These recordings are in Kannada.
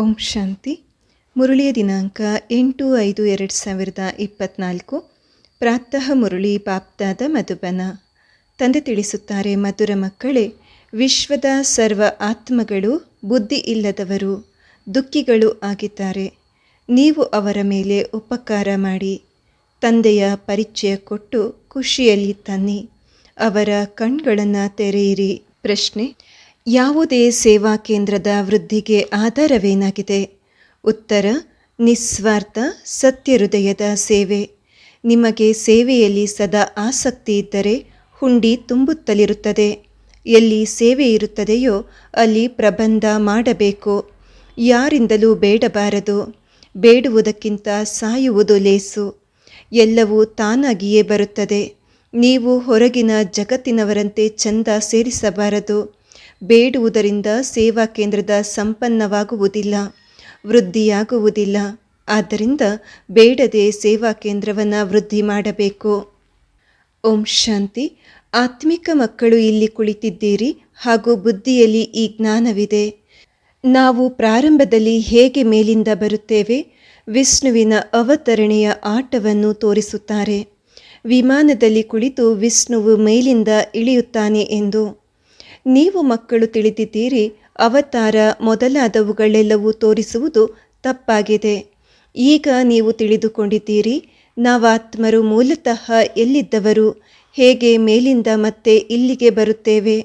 ಓಂ ಶಾಂತಿ. ಮುರುಳಿಯ ದಿನಾಂಕ ಎಂಟು ಐದು ಎರಡು ಸಾವಿರದ ಇಪ್ಪತ್ತ್ನಾಲ್ಕು ಪ್ರಾತಃ ಮುರುಳಿ ಪಾಪ್ತಾದ ಮಧುಬನ. ತಂದೆ ತಿಳಿಸುತ್ತಾರೆ, ಮಧುರ ಮಕ್ಕಳೇ, ವಿಶ್ವದ ಸರ್ವ ಆತ್ಮಗಳು ಬುದ್ಧಿ ಇಲ್ಲದವರು, ದುಃಖಿಗಳು ಆಗಿದ್ದಾರೆ. ನೀವು ಅವರ ಮೇಲೆ ಉಪಕಾರ ಮಾಡಿ, ತಂದೆಯ ಪರಿಚಯ ಕೊಟ್ಟು ಖುಷಿಯಲ್ಲಿ ತನ್ನಿ, ಅವರ ಕಣ್ಗಳನ್ನು ತೆರೆಯಿರಿ. ಪ್ರಶ್ನೆ ಯಾವುದೇ ಸೇವಾ ಕೇಂದ್ರದ ವೃದ್ಧಿಗೆ ಆಧಾರವೇನಾಗಿದೆ? ಉತ್ತರ, ನಿಸ್ವಾರ್ಥ ಸತ್ಯ ಹೃದಯದ ಸೇವೆ. ನಿಮಗೆ ಸೇವೆಯಲ್ಲಿ ಸದಾ ಆಸಕ್ತಿ ಇದ್ದರೆ ಹುಂಡಿ ತುಂಬುತ್ತಲಿರುತ್ತದೆ. ಎಲ್ಲಿ ಸೇವೆ ಇರುತ್ತದೆಯೋ ಅಲ್ಲಿ ಪ್ರಬಂಧ ಮಾಡಬೇಕು. ಯಾರಿಂದಲೂ ಬೇಡಬಾರದು. ಬೇಡುವುದಕ್ಕಿಂತ ಸಾಯುವುದು ಲೇಸು. ಎಲ್ಲವೂ ತಾನಾಗಿಯೇ ಬರುತ್ತದೆ. ನೀವು ಹೊರಗಿನ ಜಗತ್ತಿನವರಂತೆ ಚಂದ ಸೇರಿಸಬಾರದು. ಬೇಡುವುದರಿಂದ ಸೇವಾ ಕೇಂದ್ರದ ಸಂಪನ್ನವಾಗುವುದಿಲ್ಲ, ವೃದ್ಧಿಯಾಗುವುದಿಲ್ಲ. ಆದ್ದರಿಂದ ಬೇಡದೆ ಸೇವಾ ಕೇಂದ್ರವನ್ನು ವೃದ್ಧಿ ಮಾಡಬೇಕು. ಓಂ ಶಾಂತಿ. ಆತ್ಮಿಕ ಮಕ್ಕಳು ಇಲ್ಲಿ ಕುಳಿತಿದ್ದೀರಿ ಹಾಗೂ ಬುದ್ಧಿಯಲ್ಲಿ ಈ ಜ್ಞಾನವಿದೆ. ನಾವು ಪ್ರಾರಂಭದಲ್ಲಿ ಹೇಗೆ ಮೇಲಿಂದ ಬರುತ್ತೇವೆ? ವಿಷ್ಣುವಿನ ಅವತರಣೆಯ ಆಟವನ್ನು ತೋರಿಸುತ್ತಾರೆ. ವಿಮಾನದಲ್ಲಿ ಕುಳಿತು ವಿಷ್ಣುವು ಮೇಲಿಂದ ಇಳಿಯುತ್ತಾನೆ ಎಂದು ನೀವು ಮಕ್ಕಳು ತಿಳಿದಿದ್ದೀರಿ, ಅವತಾರ ಮೊದಲಾದವುಗಳೆಲ್ಲವೂ ತೋರಿಸುವುದು ತಪ್ಪಾಗಿದೆ. ಈಗ ನೀವು ತಿಳಿದುಕೊಂಡಿದ್ದೀರಿ, ನಾವಾತ್ಮರು ಮೂಲತಃ ಎಲ್ಲಿದ್ದವರು, ಹೇಗೆ ಮೇಲಿಂದ ಮತ್ತೆ ಇಲ್ಲಿಗೆ ಬರುತ್ತೇವೆ,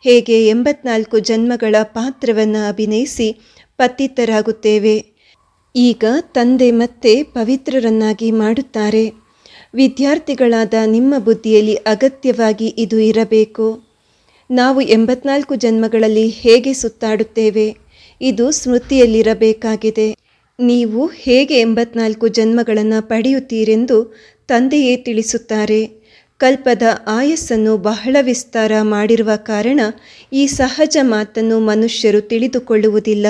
ಹೇಗೆ ಎಂಬತ್ನಾಲ್ಕು ಜನ್ಮಗಳ ಪಾತ್ರವನ್ನು ಅಭಿನಯಿಸಿ ಪತಿತರಾಗುತ್ತೇವೆ. ಈಗ ತಂದೆ ಮತ್ತೆ ಪವಿತ್ರರನ್ನಾಗಿ ಮಾಡುತ್ತಾರೆ. ವಿದ್ಯಾರ್ಥಿಗಳಾದ ನಿಮ್ಮ ಬುದ್ಧಿಯಲ್ಲಿ ಅಗತ್ಯವಾಗಿ ಇದು ಇರಬೇಕು. ನಾವು ಎಂಬತ್ನಾಲ್ಕು ಜನ್ಮಗಳಲ್ಲಿ ಹೇಗೆ ಸುತ್ತಾಡುತ್ತೇವೆ? ಇದು ಸ್ಮೃತಿಯಲ್ಲಿರಬೇಕಾಗಿದೆ. ನೀವು ಹೇಗೆ ಎಂಬತ್ನಾಲ್ಕು ಜನ್ಮಗಳನ್ನು ಪಡೆಯುತ್ತೀರೆಂದು ತಂದೆಯೇ ತಿಳಿಸುತ್ತಾರೆ. ಕಲ್ಪದ ಆಯಸ್ಸನ್ನು ಬಹಳ ವಿಸ್ತಾರ ಮಾಡಿರುವ ಕಾರಣ ಈ ಸಹಜ ಮಾತನ್ನು ಮನುಷ್ಯರು ತಿಳಿದುಕೊಳ್ಳುವುದಿಲ್ಲ.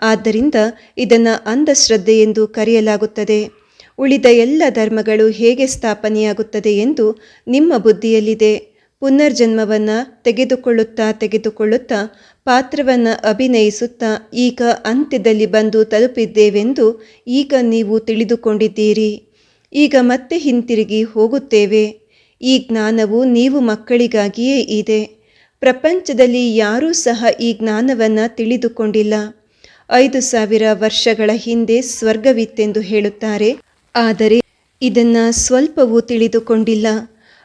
ಆದ್ದರಿಂದ ಇದನ್ನು ಅಂಧಶ್ರದ್ಧೆ ಎಂದು ಕರೆಯಲಾಗುತ್ತದೆ. ಉಳಿದ ಎಲ್ಲ ಧರ್ಮಗಳು ಹೇಗೆ ಸ್ಥಾಪನೆಯಾಗುತ್ತದೆ ಎಂದು ನಿಮ್ಮ ಬುದ್ಧಿಯಲ್ಲಿದೆ. ಪುನರ್ಜನ್ಮವನ್ನು ತೆಗೆದುಕೊಳ್ಳುತ್ತಾ ತೆಗೆದುಕೊಳ್ಳುತ್ತಾ ಪಾತ್ರವನ್ನು ಅಭಿನಯಿಸುತ್ತಾ ಈಗ ಅಂತ್ಯದಲ್ಲಿ ಬಂದು ತಲುಪಿದ್ದೇವೆಂದು ಈಗ ನೀವು ತಿಳಿದುಕೊಂಡಿದ್ದೀರಿ. ಈಗ ಮತ್ತೆ ಹಿಂತಿರುಗಿ ಹೋಗುತ್ತೇವೆ. ಈ ಜ್ಞಾನವು ನೀವು ಮಕ್ಕಳಿಗಾಗಿಯೇ ಇದೆ. ಪ್ರಪಂಚದಲ್ಲಿ ಯಾರೂ ಸಹ ಈ ಜ್ಞಾನವನ್ನು ತಿಳಿದುಕೊಂಡಿಲ್ಲ. ಐದು ಸಾವಿರ ವರ್ಷಗಳ ಹಿಂದೆ ಸ್ವರ್ಗವಿತ್ತೆಂದು ಹೇಳುತ್ತಾರೆ. ಆದರೆ ಇದನ್ನು ಸ್ವಲ್ಪವೂ ತಿಳಿದುಕೊಂಡಿಲ್ಲ.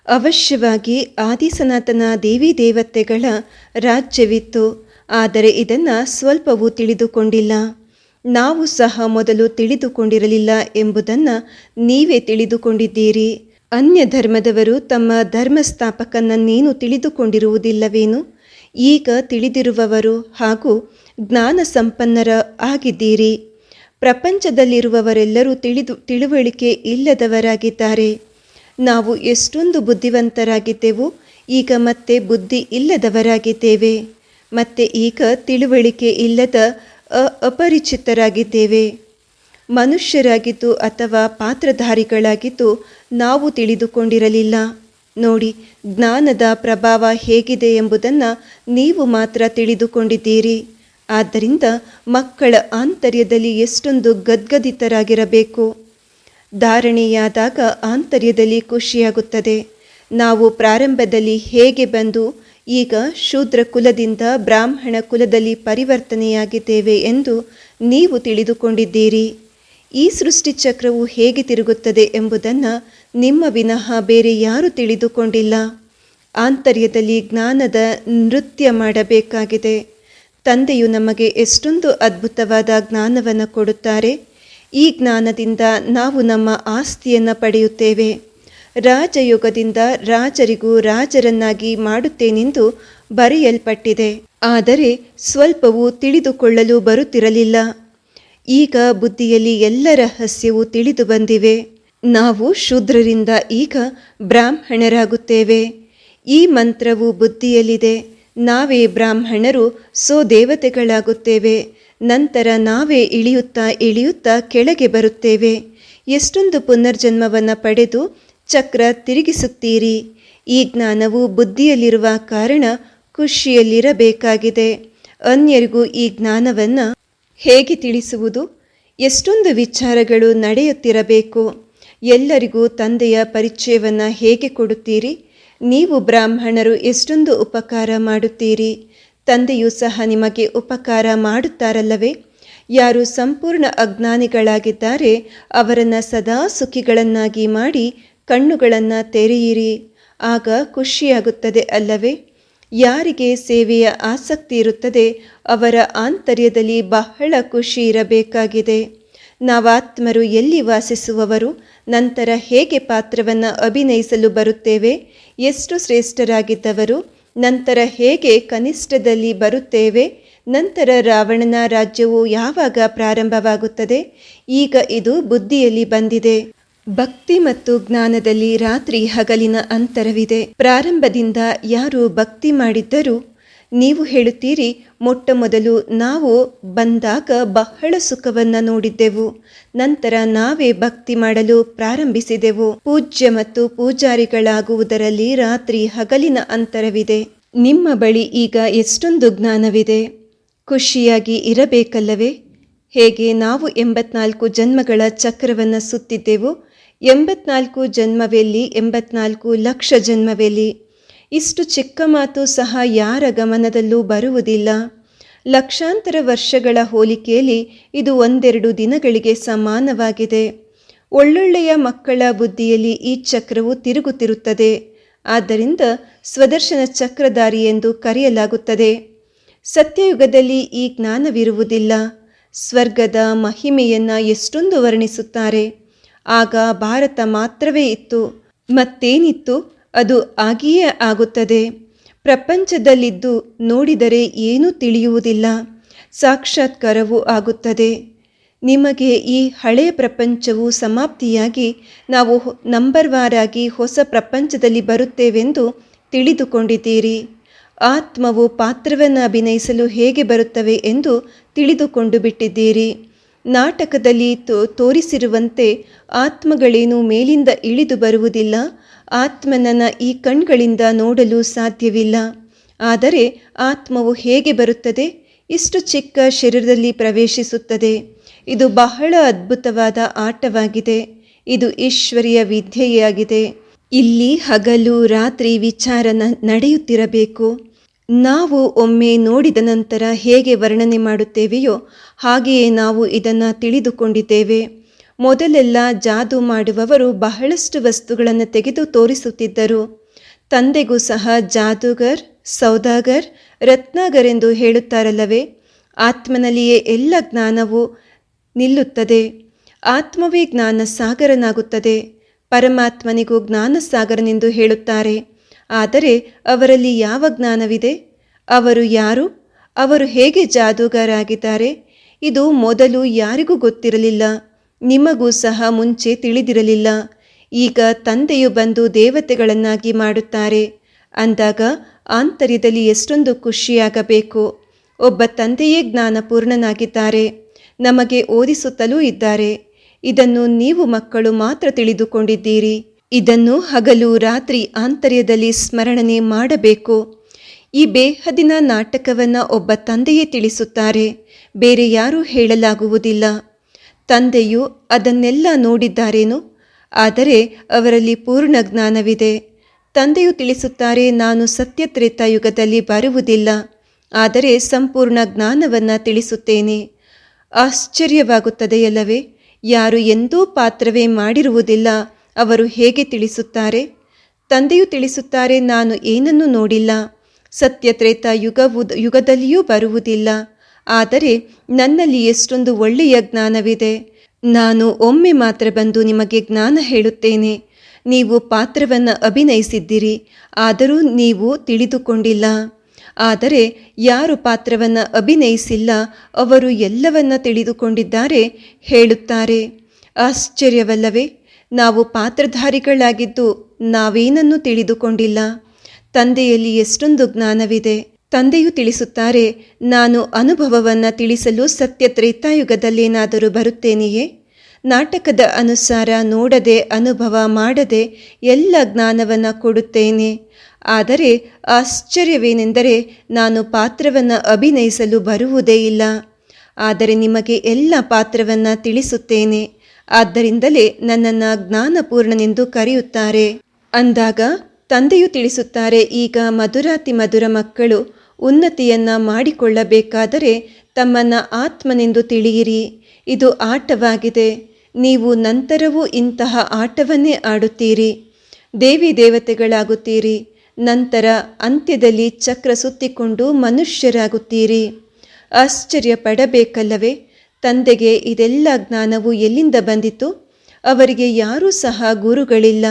ಅವಶ್ಯವಾಗಿ ಆದಿಸನಾತನ ದೇವಿ ದೇವತೆಗಳ ರಾಜ್ಯವಿತ್ತು. ಆದರೆ ಇದನ್ನು ಸ್ವಲ್ಪವೂ ತಿಳಿದುಕೊಂಡಿಲ್ಲ. ನಾವು ಸಹ ಮೊದಲು ತಿಳಿದುಕೊಂಡಿರಲಿಲ್ಲ ಎಂಬುದನ್ನು ನೀವೇ ತಿಳಿದುಕೊಂಡಿದ್ದೀರಿ. ಅನ್ಯ ಧರ್ಮದವರು ತಮ್ಮ ಧರ್ಮಸ್ಥಾಪಕನನ್ನೇನು ತಿಳಿದುಕೊಂಡಿರುವುದಿಲ್ಲವೇನು? ಈಗ ತಿಳಿದಿರುವವರು ಹಾಗೂ ಜ್ಞಾನ ಸಂಪನ್ನರ ಆಗಿದ್ದೀರಿ. ಪ್ರಪಂಚದಲ್ಲಿರುವವರೆಲ್ಲರೂ ತಿಳಿದು, ತಿಳುವಳಿಕೆ ಇಲ್ಲದವರಾಗಿದ್ದಾರೆ. ನಾವು ಎಷ್ಟೊಂದು ಬುದ್ಧಿವಂತರಾಗಿದ್ದೆವು, ಈಗ ಮತ್ತೆ ಬುದ್ಧಿ ಇಲ್ಲದವರಾಗಿದ್ದೇವೆ. ಮತ್ತೆ ಈಗ ತಿಳುವಳಿಕೆ ಇಲ್ಲದ ಅಪರಿಚಿತರಾಗಿದ್ದೇವೆ. ಮನುಷ್ಯರಾಗಿದ್ದು ಅಥವಾ ಪಾತ್ರಧಾರಿಗಳಾಗಿದ್ದು ನಾವು ತಿಳಿದುಕೊಂಡಿರಲಿಲ್ಲ. ನೋಡಿ, ಜ್ಞಾನದ ಪ್ರಭಾವ ಹೇಗಿದೆ ಎಂಬುದನ್ನು ನೀವು ಮಾತ್ರ ತಿಳಿದುಕೊಂಡಿದ್ದೀರಿ. ಆದ್ದರಿಂದ ಮಕ್ಕಳ ಆಂತರ್ಯದಲ್ಲಿ ಎಷ್ಟೊಂದು ಗದ್ಗದಿತರಾಗಿರಬೇಕು. ಧಾರಣೆಯಾದಾಗ ಆಂತರ್ಯದಲ್ಲಿ ಖುಷಿಯಾಗುತ್ತದೆ. ನಾವು ಪ್ರಾರಂಭದಲ್ಲಿ ಹೇಗೆ ಬಂದು, ಈಗ ಶೂದ್ರ ಕುಲದಿಂದ ಬ್ರಾಹ್ಮಣ ಕುಲದಲ್ಲಿ ಪರಿವರ್ತನೆಯಾಗಿದ್ದೇವೆ ಎಂದು ನೀವು ತಿಳಿದುಕೊಂಡಿದ್ದೀರಿ. ಈ ಸೃಷ್ಟಿ ಚಕ್ರವು ಹೇಗೆ ತಿರುಗುತ್ತದೆ ಎಂಬುದನ್ನು ನಿಮ್ಮ ವಿನಃ ಬೇರೆ ಯಾರೂ ತಿಳಿದುಕೊಂಡಿಲ್ಲ. ಆಂತರ್ಯದಲ್ಲಿ ಜ್ಞಾನದ ನೃತ್ಯ ಮಾಡಬೇಕಾಗಿದೆ. ತಂದೆಯು ನಮಗೆ ಎಷ್ಟೊಂದು ಅದ್ಭುತವಾದ ಜ್ಞಾನವನ್ನು ಕೊಡುತ್ತಾರೆ. ಈ ಜ್ಞಾನದಿಂದ ನಾವು ನಮ್ಮ ಆಸ್ತಿಯನ್ನು ಪಡೆಯುತ್ತೇವೆ. ರಾಜಯುಗದಿಂದ ರಾಜರಿಗೂ ರಾಜರನ್ನಾಗಿ ಮಾಡುತ್ತೇನೆಂದು ಬರೆಯಲ್ಪಟ್ಟಿದೆ. ಆದರೆ ಸ್ವಲ್ಪವೂ ತಿಳಿದುಕೊಳ್ಳಲು ಬರುತ್ತಿರಲಿಲ್ಲ. ಈಗ ಬುದ್ಧಿಯಲ್ಲಿ ಎಲ್ಲ ರಹಸ್ಯವು ತಿಳಿದು ಬಂದಿವೆ. ನಾವು ಶೂದ್ರರಿಂದ ಈಗ ಬ್ರಾಹ್ಮಣರಾಗುತ್ತೇವೆ. ಈ ಮಂತ್ರವು ಬುದ್ಧಿಯಲ್ಲಿದೆ. ನಾವೇ ಬ್ರಾಹ್ಮಣರು ಸೋ ದೇವತೆಗಳಾಗುತ್ತೇವೆ ನಂತರ ನಾವೇ ಇಳಿಯುತ್ತಾ ಇಳಿಯುತ್ತಾ ಕೆಳಗೆ ಬರುತ್ತೇವೆ. ಎಷ್ಟೊಂದು ಪುನರ್ಜನ್ಮವನ್ನು ಪಡೆದು ಚಕ್ರ ತಿರುಗಿಸುತ್ತೀರಿ. ಈ ಜ್ಞಾನವು ಬುದ್ಧಿಯಲ್ಲಿರುವ ಕಾರಣ ಖುಷಿಯಲ್ಲಿರಬೇಕಾಗಿದೆ. ಅನ್ಯರಿಗೂ ಈ ಜ್ಞಾನವನ್ನು ಹೇಗೆ ತಿಳಿಸುವುದು? ಎಷ್ಟೊಂದು ವಿಚಾರಗಳು ನಡೆಯುತ್ತಿರಬೇಕು. ಎಲ್ಲರಿಗೂ ತಂದೆಯ ಪರಿಚಯವನ್ನು ಹೇಗೆ ಕೊಡುತ್ತೀರಿ? ನೀವು ಬ್ರಾಹ್ಮಣರು ಎಷ್ಟೊಂದು ಉಪಕಾರ ಮಾಡುತ್ತೀರಿ? ತಂದೆಯೂ ಸಹ ನಿಮಗೆ ಉಪಕಾರ ಮಾಡುತ್ತಾರಲ್ಲವೇ? ಯಾರು ಸಂಪೂರ್ಣ ಅಜ್ಞಾನಿಗಳಾಗಿದ್ದಾರೆ, ಅವರನ್ನು ಸದಾ ಸುಖಿಗಳನ್ನಾಗಿ ಮಾಡಿ ಕಣ್ಣುಗಳನ್ನು ತೆರೆಯಿರಿ. ಆಗ ಖುಷಿಯಾಗುತ್ತದೆ ಅಲ್ಲವೇ? ಯಾರಿಗೆ ಸೇವೆಯ ಆಸಕ್ತಿ ಇರುತ್ತದೆ, ಅವರ ಆಂತರ್ಯದಲ್ಲಿ ಬಹಳ ಖುಷಿ ಇರಬೇಕಾಗಿದೆ. ನಾವಾತ್ಮರು ಎಲ್ಲಿ ವಾಸಿಸುವವರು, ನಂತರ ಹೇಗೆ ಪಾತ್ರವನ್ನು ಅಭಿನಯಿಸಲು ಬರುತ್ತೇವೆ? ಎಷ್ಟು ಶ್ರೇಷ್ಠರಾಗಿದ್ದವರು ನಂತರ ಹೇಗೆ ಕನಿಷ್ಠದಲ್ಲಿ ಬರುತ್ತೇವೆ? ನಂತರ ರಾವಣನ ರಾಜ್ಯವು ಯಾವಾಗ ಪ್ರಾರಂಭವಾಗುತ್ತದೆ? ಈಗ ಇದು ಬುದ್ಧಿಯಲ್ಲಿ ಬಂದಿದೆ. ಭಕ್ತಿ ಮತ್ತು ಜ್ಞಾನದಲ್ಲಿ ರಾತ್ರಿ ಹಗಲಿನ ಅಂತರವಿದೆ. ಪ್ರಾರಂಭದಿಂದ ಯಾರು ಭಕ್ತಿ ಮಾಡಿದ್ದರೂ ನೀವು ಹೇಳುತ್ತೀರಿ ಮೊಟ್ಟ ಮೊದಲು ನಾವು ಬಂದಾಗ ಬಹಳ ಸುಖವನ್ನು ನೋಡಿದ್ದೆವು. ನಂತರ ನಾವೇ ಭಕ್ತಿ ಮಾಡಲು ಪ್ರಾರಂಭಿಸಿದೆವು. ಪೂಜ್ಯ ಮತ್ತು ಪೂಜಾರಿಗಳಾಗುವುದರಲ್ಲಿ ರಾತ್ರಿ ಹಗಲಿನ ಅಂತರವಿದೆ. ನಿಮ್ಮ ಬಳಿ ಈಗ ಎಷ್ಟೊಂದು ಜ್ಞಾನವಿದೆ. ಖುಷಿಯಾಗಿ ಇರಬೇಕಲ್ಲವೇ? ಹೇಗೆ ನಾವು ಎಂಬತ್ನಾಲ್ಕು ಜನ್ಮಗಳ ಚಕ್ರವನ್ನು ಸುತ್ತಿದ್ದೆವು? ಎಂಬತ್ನಾಲ್ಕು ಜನ್ಮವೆಲ್ಲಿ, ಎಂಬತ್ನಾಲ್ಕು ಲಕ್ಷ ಜನ್ಮವೆಲ್ಲಿ? ಇಷ್ಟು ಚಿಕ್ಕ ಮಾತು ಸಹ ಯಾರ ಗಮನದಲ್ಲೂ ಬರುವುದಿಲ್ಲ. ಲಕ್ಷಾಂತರ ವರ್ಷಗಳ ಹೋಲಿಕೆಯಲ್ಲಿ ಇದು ಒಂದೆರಡು ದಿನಗಳಿಗೆ ಸಮಾನವಾಗಿದೆ. ಒಳ್ಳೊಳ್ಳೆಯ ಮಕ್ಕಳ ಬುದ್ಧಿಯಲ್ಲಿ ಈ ಚಕ್ರವು ತಿರುಗುತ್ತಿರುತ್ತದೆ. ಆದ್ದರಿಂದ ಸ್ವದರ್ಶನ ಚಕ್ರಧಾರಿ ಎಂದು ಕರೆಯಲಾಗುತ್ತದೆ. ಸತ್ಯಯುಗದಲ್ಲಿ ಈ ಜ್ಞಾನವಿರುವುದಿಲ್ಲ. ಸ್ವರ್ಗದ ಮಹಿಮೆಯನ್ನು ಎಷ್ಟೊಂದು ವರ್ಣಿಸುತ್ತಾರೆ. ಆಗ ಭಾರತ ಮಾತ್ರವೇ ಇತ್ತು. ಮತ್ತೇನಿತ್ತು? ಅದು ಆಗಿಯೇ ಆಗುತ್ತದೆ. ಪ್ರಪಂಚದಲ್ಲಿದ್ದು ನೋಡಿದರೆ ಏನೂ ತಿಳಿಯುವುದಿಲ್ಲ. ಸಾಕ್ಷಾತ್ಕಾರವೂ ಆಗುತ್ತದೆ. ನಿಮಗೆ ಈ ಹಳೆಯ ಪ್ರಪಂಚವು ಸಮಾಪ್ತಿಯಾಗಿ ನಾವು ನಂಬರ್ ವಾರಾಗಿ ಹೊಸ ಪ್ರಪಂಚದಲ್ಲಿ ಬರುತ್ತೇವೆಂದು ತಿಳಿದುಕೊಂಡಿದ್ದೀರಿ. ಆತ್ಮವು ಪಾತ್ರವನ್ನು ಅಭಿನಯಿಸಲು ಹೇಗೆ ಬರುತ್ತವೆ ಎಂದು ತಿಳಿದುಕೊಂಡು ಬಿಟ್ಟಿದ್ದೀರಿ. ನಾಟಕದಲ್ಲಿ ತೋರಿಸಿರುವಂತೆ ಆತ್ಮಗಳೇನು ಮೇಲಿಂದ ಇಳಿದು ಬರುವುದಿಲ್ಲ. ಆತ್ಮನನ್ನ ಈ ಕಣ್ಗಳಿಂದ ನೋಡಲು ಸಾಧ್ಯವಿಲ್ಲ. ಆದರೆ ಆತ್ಮವು ಹೇಗೆ ಬರುತ್ತದೆ? ಇಷ್ಟು ಚಿಕ್ಕ ಶರೀರದಲ್ಲಿ ಪ್ರವೇಶಿಸುತ್ತದೆ. ಇದು ಬಹಳ ಅದ್ಭುತವಾದ ಆಟವಾಗಿದೆ. ಇದು ಈಶ್ವರಿಯ ವಿದ್ಯೆಯಾಗಿದೆ. ಇಲ್ಲಿ ಹಗಲು, ರಾತ್ರಿ ವಿಚಾರ ನಡೆಯುತ್ತಿರಬೇಕು. ನಾವು ಒಮ್ಮೆ ನೋಡಿದ ನಂತರ ಹೇಗೆ ವರ್ಣನೆ ಮಾಡುತ್ತೇವೆಯೋ ಹಾಗೆಯೇ ನಾವು ಇದನ್ನು ತಿಳಿದುಕೊಂಡಿದ್ದೇವೆ. ಮೊದಲೆಲ್ಲ ಜಾದು ಮಾಡುವವರು ಬಹಳಷ್ಟು ವಸ್ತುಗಳನ್ನು ತೆಗೆದು ತೋರಿಸುತ್ತಿದ್ದರು. ತಂದೆಗೂ ಸಹ ಜಾದೂಗರ್, ಸೌದಾಗರ್ ರತ್ನಾಗರ್ ಎಂದು ಹೇಳುತ್ತಾರಲ್ಲವೇ, ಆತ್ಮನಲ್ಲಿಯೇ ಎಲ್ಲ ಜ್ಞಾನವು ನಿಲ್ಲುತ್ತದೆ. ಆತ್ಮವೇ ಜ್ಞಾನ ಸಾಗರನಾಗುತ್ತದೆ ಪರಮಾತ್ಮನಿಗೂ ಜ್ಞಾನ ಸಾಗರನೆಂದು ಹೇಳುತ್ತಾರೆ. ಆದರೆ ಅವರಲ್ಲಿ ಯಾವ ಜ್ಞಾನವಿದೆ? ಅವರು ಯಾರು? ಅವರು ಹೇಗೆ ಜಾದೂಗಾರಾಗಿದ್ದಾರೆ? ಇದು ಮೊದಲು ಯಾರಿಗೂ ಗೊತ್ತಿರಲಿಲ್ಲ. ನಿಮಗೂ ಸಹ ಮುಂಚೆ ತಿಳಿದಿರಲಿಲ್ಲ. ಈಗ ತಂದೆಯು ಬಂದು ದೇವತೆಗಳನ್ನಾಗಿ ಮಾಡುತ್ತಾರೆ. ಅಂದಾಗ ಆಂತರ್ಯದಲ್ಲಿ ಎಷ್ಟೊಂದು ಖುಷಿಯಾಗಬೇಕು. ಒಬ್ಬ ತಂದೆಯೇ ಜ್ಞಾನಪೂರ್ಣನಾಗಿದ್ದಾರೆ. ನಮಗೆ ಓದಿಸುತ್ತಲೂ ಇದ್ದಾರೆ. ಇದನ್ನು ನೀವು ಮಕ್ಕಳು ಮಾತ್ರ ತಿಳಿದುಕೊಂಡಿದ್ದೀರಿ. ಇದನ್ನು ಹಗಲು ರಾತ್ರಿ ಆಂತರ್ಯದಲ್ಲಿ ಸ್ಮರಣನೆ ಮಾಡಬೇಕು. ಈ ಬೇಹದಿನ ನಾಟಕವನ್ನು ಒಬ್ಬ ತಂದೆಯೇ ತಿಳಿಸುತ್ತಾರೆ. ಬೇರೆ ಯಾರೂ ಹೇಳಲಾಗುವುದಿಲ್ಲ. ತಂದೆಯು ಅದನ್ನೆಲ್ಲ ನೋಡಿದ್ದಾರೇನು? ಆದರೆ ಅವರಲ್ಲಿ ಪೂರ್ಣ ಜ್ಞಾನವಿದೆ. ತಂದೆಯು ತಿಳಿಸುತ್ತಾರೆ, ನಾನು ಸತ್ಯತ್ರೇತಾಯುಗದಲ್ಲಿ ಬರುವುದಿಲ್ಲ. ಆದರೆ ಸಂಪೂರ್ಣ ಜ್ಞಾನವನ್ನು ತಿಳಿಸುತ್ತೇನೆ. ಆಶ್ಚರ್ಯವಾಗುತ್ತದೆಯಲ್ಲವೇ, ಯಾರು ಎಂದೂ ಪಾತ್ರವೇ ಮಾಡಿರುವುದಿಲ್ಲ. ಅವರು ಹೇಗೆ ತಿಳಿಸುತ್ತಾರೆ? ತಂದೆಯು ತಿಳಿಸುತ್ತಾರೆ, ನಾನು ಏನನ್ನು ನೋಡಿಲ್ಲ. ಸತ್ಯತ್ರೇತ ಯುಗವು, ಯುಗದಲ್ಲಿಯೂ ಬರುವುದಿಲ್ಲ. ಆದರೆ ನನ್ನಲ್ಲಿ ಎಷ್ಟೊಂದು ಒಳ್ಳೆಯ ಜ್ಞಾನವಿದೆ. ನಾನು ಒಮ್ಮೆ ಮಾತ್ರ ಬಂದು ನಿಮಗೆ ಜ್ಞಾನ ಹೇಳುತ್ತೇನೆ. ನೀವು ಪಾತ್ರವನ್ನು ಅಭಿನಯಿಸಿದ್ದೀರಿ. ಆದರೂ ನೀವು ತಿಳಿದುಕೊಂಡಿಲ್ಲ. ಆದರೆ ಯಾರು ಪಾತ್ರವನ್ನು ಅಭಿನಯಿಸಿಲ್ಲ, ಅವರು ಎಲ್ಲವನ್ನ ತಿಳಿದುಕೊಂಡಿದ್ದಾರೆ, ಹೇಳುತ್ತಾರೆ. ಆಶ್ಚರ್ಯವಲ್ಲವೇ ನಾವು ಪಾತ್ರಧಾರಿಗಳಾಗಿದ್ದು ನಾವೇನನ್ನು ತಿಳಿದುಕೊಂಡಿಲ್ಲ? ತಂದೆಯಲ್ಲಿ ಎಷ್ಟೊಂದು ಜ್ಞಾನವಿದೆ. ತಂದೆಯು ತಿಳಿಸುತ್ತಾರೆ, ನಾನು ಅನುಭವವನ್ನು ತಿಳಿಸಲು ಸತ್ಯ ತ್ರೇತಾಯುಗದಲ್ಲೇನಾದರೂ ಬರುತ್ತೇನೆಯೇ? ನಾಟಕದ ಅನುಸಾರ ನೋಡದೆ, ಅನುಭವ ಮಾಡದೆ ಎಲ್ಲ ಜ್ಞಾನವನ್ನು ಕೊಡುತ್ತೇನೆ. ಆದರೆ ಆಶ್ಚರ್ಯವೇನೆಂದರೆ ನಾನು ಪಾತ್ರವನ್ನು ಅಭಿನಯಿಸಲು ಬರುವುದೇ ಇಲ್ಲ. ಆದರೆ ನಿಮಗೆ ಎಲ್ಲ ಪಾತ್ರವನ್ನು ತಿಳಿಸುತ್ತೇನೆ. ಆದ್ದರಿಂದಲೇ ನನ್ನನ್ನು ಜ್ಞಾನಪೂರ್ಣನೆಂದು ಕರೆಯುತ್ತಾರೆ. ಅಂದಾಗ ತಂದೆಯು ತಿಳಿಸುತ್ತಾರೆ, ಈಗ ಮಧುರಾತಿ ಮಧುರ ಮಕ್ಕಳು ಉನ್ನತಿಯನ್ನ ಮಾಡಿಕೊಳ್ಳಬೇಕಾದರೆ ತಮ್ಮನ್ನ ಆತ್ಮನೆಂದು ತಿಳಿಯಿರಿ. ಇದು ಆಟವಾಗಿದೆ. ನೀವು ನಂತರವೂ ಇಂತಹ ಆಟವನ್ನೇ ಆಡುತ್ತೀರಿ. ದೇವಿ ದೇವತೆಗಳಾಗುತ್ತೀರಿ. ನಂತರ ಅಂತ್ಯದಲ್ಲಿ ಚಕ್ರ ಸುತ್ತಿಕೊಂಡು ಮನುಷ್ಯರಾಗುತ್ತೀರಿ. ಆಶ್ಚರ್ಯ ಪಡಬೇಕಲ್ಲವೇ ತಂದೆಗೆ ಇದೆಲ್ಲ ಜ್ಞಾನವು ಎಲ್ಲಿಂದ ಬಂದಿತು? ಅವರಿಗೆ ಯಾರೂ ಸಹ ಗುರುಗಳಿಲ್ಲ.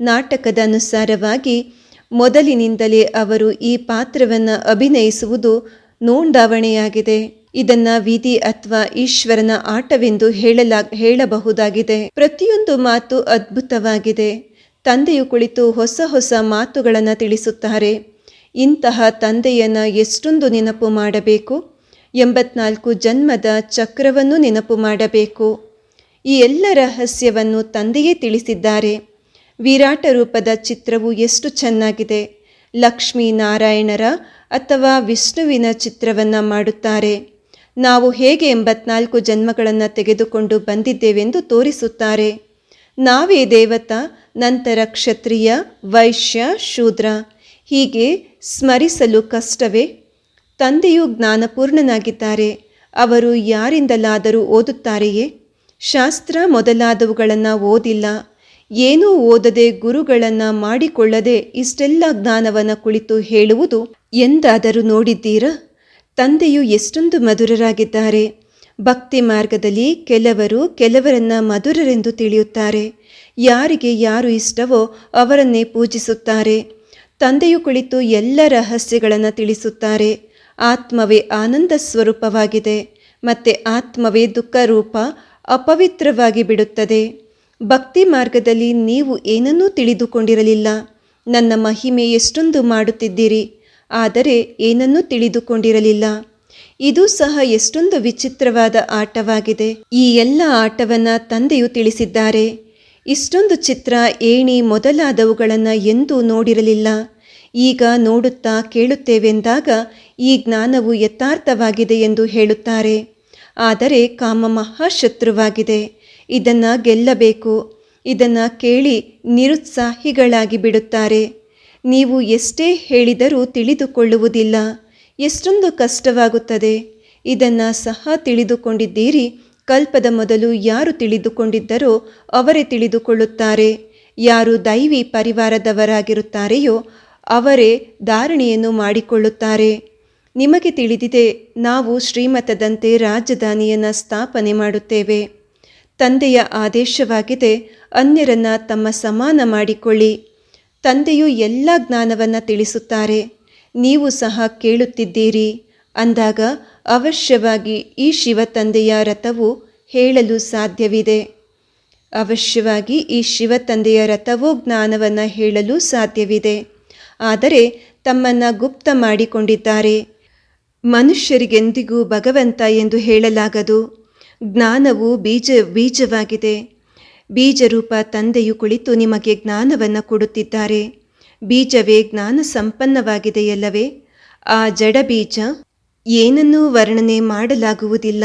ನಾಟಕದ ಅನುಸಾರವಾಗಿ ಮೊದಲಿನಿಂದಲೇ ಅವರು ಈ ಪಾತ್ರವನ್ನು ಅಭಿನಯಿಸುವುದು ನೋಂದಾವಣೆಯಾಗಿದೆ. ಇದನ್ನು ವಿಧಿ ಅಥವಾ ಈಶ್ವರನ ಆಟವೆಂದು ಹೇಳಲಾ, ಹೇಳಬಹುದಾಗಿದೆ. ಪ್ರತಿಯೊಂದು ಮಾತು ಅದ್ಭುತವಾಗಿದೆ. ತಂದೆಯು ಕುಳಿತು ಹೊಸ ಹೊಸ ಮಾತುಗಳನ್ನು ತಿಳಿಸುತ್ತಾರೆ. ಇಂತಹ ತಂದೆಯನ್ನು ಎಷ್ಟೊಂದು ನೆನಪು ಮಾಡಬೇಕು? ಎಂಬತ್ನಾಲ್ಕು ಜನ್ಮದ ಚಕ್ರವನ್ನು ನೆನಪು ಮಾಡಬೇಕು. ಈ ಎಲ್ಲ ರಹಸ್ಯವನ್ನು ತಂದೆಯೇ ತಿಳಿಸಿದ್ದಾರೆ. ವಿರಾಟ ರೂಪದ ಚಿತ್ರವು ಎಷ್ಟು ಚೆನ್ನಾಗಿದೆ. ಲಕ್ಷ್ಮೀ ನಾರಾಯಣರ ಅಥವಾ ವಿಷ್ಣುವಿನ ಚಿತ್ರವನ್ನು ಮಾಡುತ್ತಾರೆ. ನಾವು ಹೇಗೆ ಎಂಬತ್ನಾಲ್ಕು ಜನ್ಮಗಳನ್ನು ತೆಗೆದುಕೊಂಡು ಬಂದಿದ್ದೇವೆಂದು ತೋರಿಸುತ್ತಾರೆ. ನಾವೇ ದೇವತಾ, ನಂತರ ಕ್ಷತ್ರಿಯ, ವೈಶ್ಯ, ಶೂದ್ರ. ಹೀಗೆ ಸ್ಮರಿಸಲು ಕಷ್ಟವೇ ತಂದೆಯು ಜ್ಞಾನಪೂರ್ಣನಾಗಿದ್ದಾರೆ. ಅವರು ಯಾರಿಂದಲಾದರೂ ಓದುತ್ತಾರೆಯೇ? ಶಾಸ್ತ್ರ ಮೊದಲಾದವುಗಳನ್ನು ಓದಿಲ್ಲ. ಏನೂ ಓದದೆ ಗುರುಗಳನ್ನು ಮಾಡಿಕೊಳ್ಳದೆ ಇಷ್ಟೆಲ್ಲ ಜ್ಞಾನವನ್ನು ಕುಳಿತು ಹೇಳುವುದು ಎಂದಾದರೂ ನೋಡಿದ್ದೀರಾ? ತಂದೆಯು ಎಷ್ಟೊಂದು ಮಧುರರಾಗಿದ್ದಾರೆ. ಭಕ್ತಿ ಮಾರ್ಗದಲ್ಲಿ ಕೆಲವರು ಕೆಲವರನ್ನ ಮಧುರರೆಂದು ತಿಳಿಯುತ್ತಾರೆ. ಯಾರಿಗೆ ಯಾರು ಇಷ್ಟವೋ ಅವರನ್ನೇ ಪೂಜಿಸುತ್ತಾರೆ. ತಂದೆಯು ಕುಳಿತು ಎಲ್ಲ ರಹಸ್ಯಗಳನ್ನು ತಿಳಿಸುತ್ತಾರೆ. ಆತ್ಮವೇ ಆನಂದ ಸ್ವರೂಪವಾಗಿದೆ, ಮತ್ತೆ ಆತ್ಮವೇ ದುಃಖ ರೂಪ ಅಪವಿತ್ರವಾಗಿ ಬಿಡುತ್ತದೆ. ಭಕ್ತಿ ಮಾರ್ಗದಲ್ಲಿ ನೀವು ಏನನ್ನೂ ತಿಳಿದುಕೊಂಡಿರಲಿಲ್ಲ. ನನ್ನ ಮಹಿಮೆ ಎಷ್ಟೊಂದು ಮಾಡುತ್ತಿದ್ದೀರಿ, ಆದರೆ ಏನನ್ನೂ ತಿಳಿದುಕೊಂಡಿರಲಿಲ್ಲ. ಇದು ಸಹ ಎಷ್ಟೊಂದು ವಿಚಿತ್ರವಾದ ಆಟವಾಗಿದೆ. ಈ ಎಲ್ಲ ಆಟವನ್ನು ತಂದೆಯು ತಿಳಿಸಿದ್ದಾರೆ. ಇಷ್ಟೊಂದು ಚಿತ್ರ ಏಣಿ ಮೊದಲಾದವುಗಳನ್ನು ಎಂದೂ ನೋಡಿರಲಿಲ್ಲ. ಈಗ ನೋಡುತ್ತಾ ಕೇಳುತ್ತೇವೆಂದಾಗ ಈ ಜ್ಞಾನವು ಯಥಾರ್ಥವಾಗಿದೆ ಎಂದು ಹೇಳುತ್ತಾರೆ. ಆದರೆ ಕಾಮ ಮಹಾಶತ್ರುವಾಗಿದೆ. ಇದನ್ನು ಗೆಲ್ಲಬೇಕು. ಇದನ್ನು ಕೇಳಿ ನಿರುತ್ಸಾಹಿಗಳಾಗಿ ಬಿಡುತ್ತಾರೆ. ನೀವು ಎಷ್ಟೇ ಹೇಳಿದರೂ ತಿಳಿದುಕೊಳ್ಳುವುದಿಲ್ಲ. ಎಷ್ಟೊಂದು ಕಷ್ಟವಾಗುತ್ತದೆ. ಇದನ್ನು ಸಹ ತಿಳಿದುಕೊಂಡಿದ್ದೀರಿ. ಕಲ್ಪದ ಮೊದಲು ಯಾರು ತಿಳಿದುಕೊಂಡಿದ್ದರೋ ಅವರೇ ತಿಳಿದುಕೊಳ್ಳುತ್ತಾರೆ. ಯಾರು ದೈವಿ ಪರಿವಾರದವರಾಗಿರುತ್ತಾರೆಯೋ ಅವರೇ ಧಾರಣೆಯನ್ನು ಮಾಡಿಕೊಳ್ಳುತ್ತಾರೆ. ನಿಮಗೆ ತಿಳಿದಿದೆ, ನಾವು ಶ್ರೀಮತದಂತೆ ರಾಜಧಾನಿಯನ್ನು ಸ್ಥಾಪನೆ ಮಾಡುತ್ತೇವೆ. ತಂದೆಯ ಆದೇಶವಾಗಿದೆ, ಅನ್ಯರನ್ನ ತಮ್ಮ ಸಮಾನ ಮಾಡಿಕೊಳ್ಳಿ. ತಂದೆಯು ಎಲ್ಲ ಜ್ಞಾನವನ್ನು ತಿಳಿಸುತ್ತಾರೆ. ನೀವು ಸಹ ಕೇಳುತ್ತಿದ್ದೀರಿ. ಅಂದಾಗ ಅವಶ್ಯವಾಗಿ ಈ ಶಿವ ತಂದೆಯ ರಥವು ಹೇಳಲು ಸಾಧ್ಯವಿದೆ. ಅವಶ್ಯವಾಗಿ ಈ ಶಿವ ತಂದೆಯ ರಥವೋ ಜ್ಞಾನವನ್ನು ಹೇಳಲು ಸಾಧ್ಯವಿದೆ. ಆದರೆ ತಮ್ಮನ್ನು ಗುಪ್ತ ಮಾಡಿಕೊಂಡಿದ್ದಾರೆ. ಮನುಷ್ಯರಿಗೆಂದಿಗೂ ಭಗವಂತ ಎಂದು ಹೇಳಲಾಗದು. ಜ್ಞಾನವು ಬೀಜ, ಬೀಜವಾಗಿದೆ. ಬೀಜರೂಪ ತಂದೆಯು ಕುಳಿತು ನಿಮಗೆ ಜ್ಞಾನವನ್ನು ಕೊಡುತ್ತಿದ್ದಾರೆ. ಬೀಜವೇ ಜ್ಞಾನ ಸಂಪನ್ನವಾಗಿದೆಯಲ್ಲವೇ? ಆ ಜಡ ಬೀಜ ಏನನ್ನೂ ವರ್ಣನೆ ಮಾಡಲಾಗುವುದಿಲ್ಲ.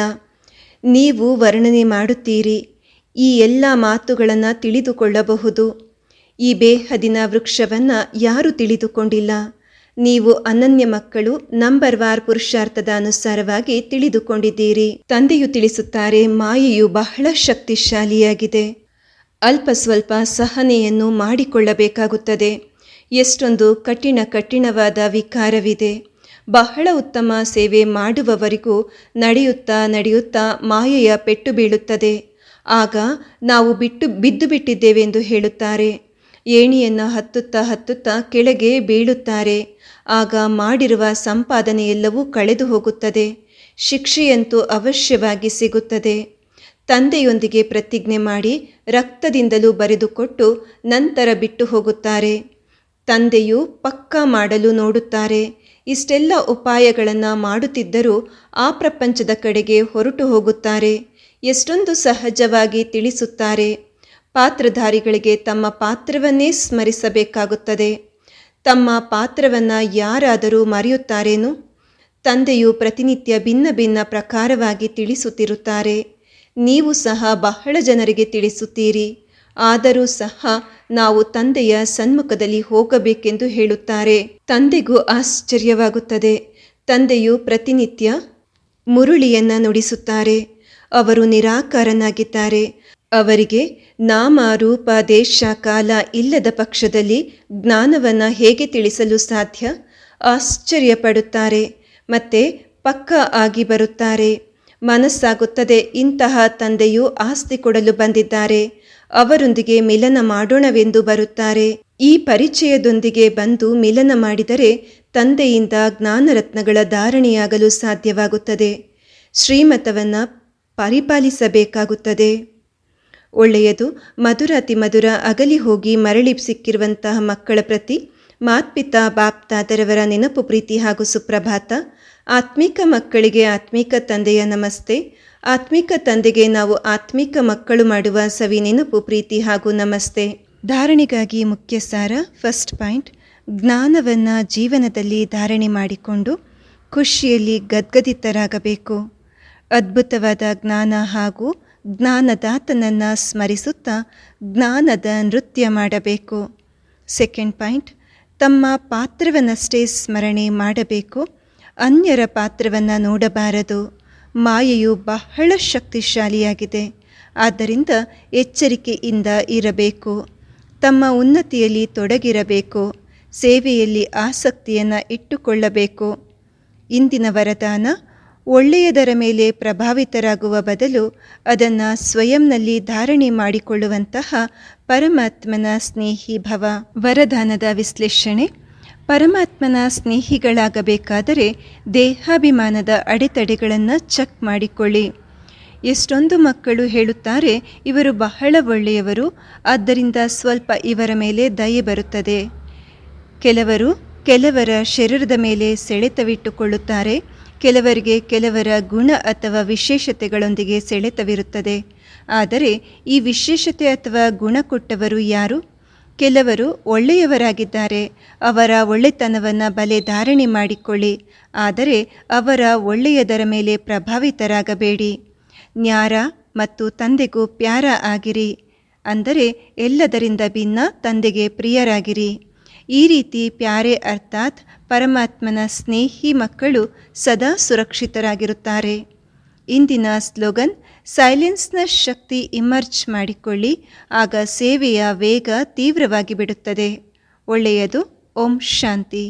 ನೀವು ವರ್ಣನೆ ಮಾಡುತ್ತೀರಿ. ಈ ಎಲ್ಲ ಮಾತುಗಳನ್ನು ತಿಳಿದುಕೊಳ್ಳಬಹುದು. ಈ ಬೇಹದಿನ ವೃಕ್ಷವನ್ನು ಯಾರು ತಿಳಿದುಕೊಂಡಿಲ್ಲ. ನೀವು ಅನನ್ಯ ಮಕ್ಕಳು ನಂಬರ್ ವಾರ್ ಪುರುಷಾರ್ಥದ ಅನುಸಾರವಾಗಿ ತಿಳಿದುಕೊಂಡಿದ್ದೀರಿ. ತಂದೆಯು ತಿಳಿಸುತ್ತಾರೆ, ಮಾಯೆಯು ಬಹಳ ಶಕ್ತಿಶಾಲಿಯಾಗಿದೆ. ಅಲ್ಪ ಸ್ವಲ್ಪ ಸಹನೆಯನ್ನು ಮಾಡಿಕೊಳ್ಳಬೇಕಾಗುತ್ತದೆ. ಎಷ್ಟೊಂದು ಕಠಿಣ ಕಠಿಣವಾದ ವಿಕಾರವಿದೆ. ಬಹಳ ಉತ್ತಮ ಸೇವೆ ಮಾಡುವವರೆಗೂ ನಡೆಯುತ್ತಾ ನಡೆಯುತ್ತಾ ಮಾಯೆಯ ಪೆಟ್ಟು ಬೀಳುತ್ತದೆ. ಆಗ ನಾವು ಬಿಟ್ಟು, ಬಿದ್ದು ಬಿಟ್ಟಿದ್ದೇವೆ ಎಂದು ಹೇಳುತ್ತಾರೆ. ಏಣಿಯನ್ನು ಹತ್ತುತ್ತಾ ಹತ್ತುತ್ತಾ ಕೆಳಗೆ ಬೀಳುತ್ತಾರೆ. ಆಗ ಮಾಡಿರುವ ಸಂಪಾದನೆ ಎಲ್ಲವೂ ಕಳೆದು ಹೋಗುತ್ತದೆ. ಶಿಕ್ಷೆಯಂತೂ ಅವಶ್ಯವಾಗಿ ಸಿಗುತ್ತದೆ. ತಂದೆಯೊಂದಿಗೆ ಪ್ರತಿಜ್ಞೆ ಮಾಡಿ ರಕ್ತದಿಂದಲೂ ಬರೆದುಕೊಟ್ಟು ನಂತರ ಬಿಟ್ಟು ಹೋಗುತ್ತಾರೆ. ತಂದೆಯು ಪಕ್ಕಾ ಮಾಡಲು ನೋಡುತ್ತಾರೆ. ಇಷ್ಟೆಲ್ಲ ಉಪಾಯಗಳನ್ನು ಮಾಡುತ್ತಿದ್ದರೂ ಆ ಪ್ರಪಂಚದ ಕಡೆಗೆ ಹೊರಟು ಹೋಗುತ್ತಾರೆ. ಎಷ್ಟೊಂದು ಸಹಜವಾಗಿ ತಿಳಿಸುತ್ತಾರೆ. ಪಾತ್ರಧಾರಿಗಳಿಗೆ ತಮ್ಮ ಪಾತ್ರವನ್ನೇ ಸ್ಮರಿಸಬೇಕಾಗುತ್ತದೆ. ತಮ್ಮ ಪಾತ್ರವನ್ನು ಯಾರಾದರೂ ಮರೆಯುತ್ತಾರೇನು? ತಂದೆಯು ಪ್ರತಿನಿತ್ಯ ಭಿನ್ನ ಭಿನ್ನ ಪ್ರಕಾರವಾಗಿ ತಿಳಿಸುತ್ತಿರುತ್ತಾರೆ. ನೀವು ಸಹ ಬಹಳ ಜನರಿಗೆ ತಿಳಿಸುತ್ತೀರಿ. ಆದರೂ ಸಹ ನಾವು ತಂದೆಯ ಸನ್ಮುಖದಲ್ಲಿ ಹೋಗಬೇಕೆಂದು ಹೇಳುತ್ತಾರೆ. ತಂದೆಗೂ ಆಶ್ಚರ್ಯವಾಗುತ್ತದೆ. ತಂದೆಯು ಪ್ರತಿನಿತ್ಯ ಮುರುಳಿಯನ್ನು ನುಡಿಸುತ್ತಾರೆ. ಅವರು ನಿರಾಕಾರನಾಗಿದ್ದಾರೆ. ಅವರಿಗೆ ನಾಮ ರೂಪ ದೇಶ ಕಾಲ ಇಲ್ಲದ ಪಕ್ಷದಲ್ಲಿ ಜ್ಞಾನವನ್ನು ಹೇಗೆ ತಿಳಿಸಲು ಸಾಧ್ಯ? ಆಶ್ಚರ್ಯಪಡುತ್ತಾರೆ. ಮತ್ತೆ ಪಕ್ಕ ಆಗಿ ಬರುತ್ತಾರೆ. ಮನಸ್ಸಾಗುತ್ತದೆ, ಇಂತಹ ತಂದೆಯು ಆಸ್ತಿ ಕೊಡಲು ಬಂದಿದ್ದಾರೆ. ಅವರೊಂದಿಗೆ ಮಿಲನ ಮಾಡೋಣವೆಂದು ಬರುತ್ತಾರೆ. ಈ ಪರಿಚಯದೊಂದಿಗೆ ಬಂದು ಮಿಲನ ಮಾಡಿದರೆ ತಂದೆಯಿಂದ ಜ್ಞಾನರತ್ನಗಳ ಧಾರಣೆಯಾಗಲು ಸಾಧ್ಯವಾಗುತ್ತದೆ. ಶ್ರೀಮತವನ್ನು ಪರಿಪಾಲಿಸಬೇಕಾಗುತ್ತದೆ. ಒಳ್ಳೆಯದು. ಮಧುರಾತಿ ಮಧುರ ಅಗಲಿ ಹೋಗಿ ಮರಳಿ ಸಿಕ್ಕಿರುವಂತಹ ಮಕ್ಕಳ ಪ್ರತಿ ಮಾತ್ಪಿತ ಬಾಪ್ತಾದರವರ ನೆನಪು ಪ್ರೀತಿ ಹಾಗೂ ಸುಪ್ರಭಾತ. ಆತ್ಮಿಕ ಮಕ್ಕಳಿಗೆ ಆತ್ಮಿಕ ತಂದೆಯ ನಮಸ್ತೆ. ಆತ್ಮಿಕ ತಂದೆಗೆ ನಾವು ಆತ್ಮಿಕ ಮಕ್ಕಳು ಮಾಡುವ ಸವಿ ನೆನಪು ಪ್ರೀತಿ ಹಾಗೂ ನಮಸ್ತೆ. ಧಾರಣೆಗಾಗಿ ಮುಖ್ಯ ಸಾರ ಫಸ್ಟ್ ಪಾಯಿಂಟ್, ಜ್ಞಾನವನ್ನು ಜೀವನದಲ್ಲಿ ಧಾರಣೆ ಮಾಡಿಕೊಂಡು ಖುಷಿಯಲ್ಲಿ ಗದ್ಗದಿತರಾಗಬೇಕು. ಅದ್ಭುತವಾದ ಜ್ಞಾನ ಹಾಗೂ ಜ್ಞಾನದಾತನನ್ನು ಸ್ಮರಿಸುತ್ತಾ ಜ್ಞಾನದ ನೃತ್ಯ ಮಾಡಬೇಕು. ಸೆಕೆಂಡ್ ಪಾಯಿಂಟ್, ತಮ್ಮ ಪಾತ್ರವನ್ನಷ್ಟೇ ಸ್ಮರಣೆ ಮಾಡಬೇಕು. ಅನ್ಯರ ಪಾತ್ರವನ್ನು ನೋಡಬಾರದು. ಮಾಯೆಯು ಬಹಳ ಶಕ್ತಿಶಾಲಿಯಾಗಿದೆ. ಆದ್ದರಿಂದ ಎಚ್ಚರಿಕೆಯಿಂದ ಇರಬೇಕು. ತಮ್ಮ ಉನ್ನತಿಯಲ್ಲಿ ತೊಡಗಿರಬೇಕು. ಸೇವೆಯಲ್ಲಿ ಆಸಕ್ತಿಯನ್ನು ಇಟ್ಟುಕೊಳ್ಳಬೇಕು. ಇಂದಿನ ವರದಾನ ಒಳ್ಳೆಯದರ ಮೇಲೆ ಪ್ರಭಾವಿತರಾಗುವ ಬದಲು ಅದನ್ನು ಸ್ವಯಂನಲ್ಲಿ ಧಾರಣೆ ಮಾಡಿಕೊಳ್ಳುವಂತಹ ಪರಮಾತ್ಮನ ಸ್ನೇಹಿ ಭವ. ವರದಾನದ ವಿಶ್ಲೇಷಣೆ. ಪರಮಾತ್ಮನ ಸ್ನೇಹಿಗಳಾಗಬೇಕಾದರೆ ದೇಹಾಭಿಮಾನದ ಅಡೆತಡೆಗಳನ್ನು ಚೆಕ್ ಮಾಡಿಕೊಳ್ಳಿ. ಎಷ್ಟೊಂದು ಮಕ್ಕಳು ಹೇಳುತ್ತಾರೆ, ಇವರು ಬಹಳ ಒಳ್ಳೆಯವರು, ಆದ್ದರಿಂದ ಸ್ವಲ್ಪ ಇವರ ಮೇಲೆ ದಯೆ ಬರುತ್ತದೆ. ಕೆಲವರು ಕೆಲವರ ಶರೀರದ ಮೇಲೆ ಸೆಳೆತವಿಟ್ಟುಕೊಳ್ಳುತ್ತಾರೆ ಕೆಲವರಿಗೆ ಕೆಲವರ ಗುಣ ಅಥವಾ ವಿಶೇಷತೆಗಳೊಂದಿಗೆ ಸೆಳೆತವಿರುತ್ತದೆ. ಆದರೆ ಈ ವಿಶೇಷತೆ ಅಥವಾ ಗುಣ ಕೊಟ್ಟವರು ಯಾರು? ಕೆಲವರು ಒಳ್ಳೆಯವರಾಗಿದ್ದಾರೆ. ಅವರ ಒಳ್ಳೆತನವನ್ನು ಬಲೆ ಧಾರಣೆ ಮಾಡಿಕೊಳ್ಳಿ. ಆದರೆ ಅವರ ಒಳ್ಳೆಯದರ ಮೇಲೆ ಪ್ರಭಾವಿತರಾಗಬೇಡಿ. ನ್ಯಾರ ಮತ್ತು ತಂದೆಗೂ ಪ್ಯಾರ ಆಗಿರಿ. ಅಂದರೆ ಎಲ್ಲದರಿಂದ ಭಿನ್ನ ತಂದೆಗೆ ಪ್ರಿಯರಾಗಿರಿ. ಈ ರೀತಿ ಪ್ಯಾರೆ ಅರ್ಥಾತ್ ಪರಮಾತ್ಮನ ಸ್ನೇಹಿ ಮಕ್ಕಳು ಸದಾ ಸುರಕ್ಷಿತರಾಗಿರುತ್ತಾರೆ. ಇಂದಿನ ಸ್ಲೋಗನ್, ಸೈಲೆನ್ಸ್ನ ಶಕ್ತಿ ಇಮರ್ಜ್ ಮಾಡಿಕೊಳ್ಳಿ, ಆಗ ಸೇವೆಯ ವೇಗ ತೀವ್ರವಾಗಿ ಬಿಡುತ್ತದೆ ಒಳ್ಳೆಯದು, ಓಂ ಶಾಂತಿ.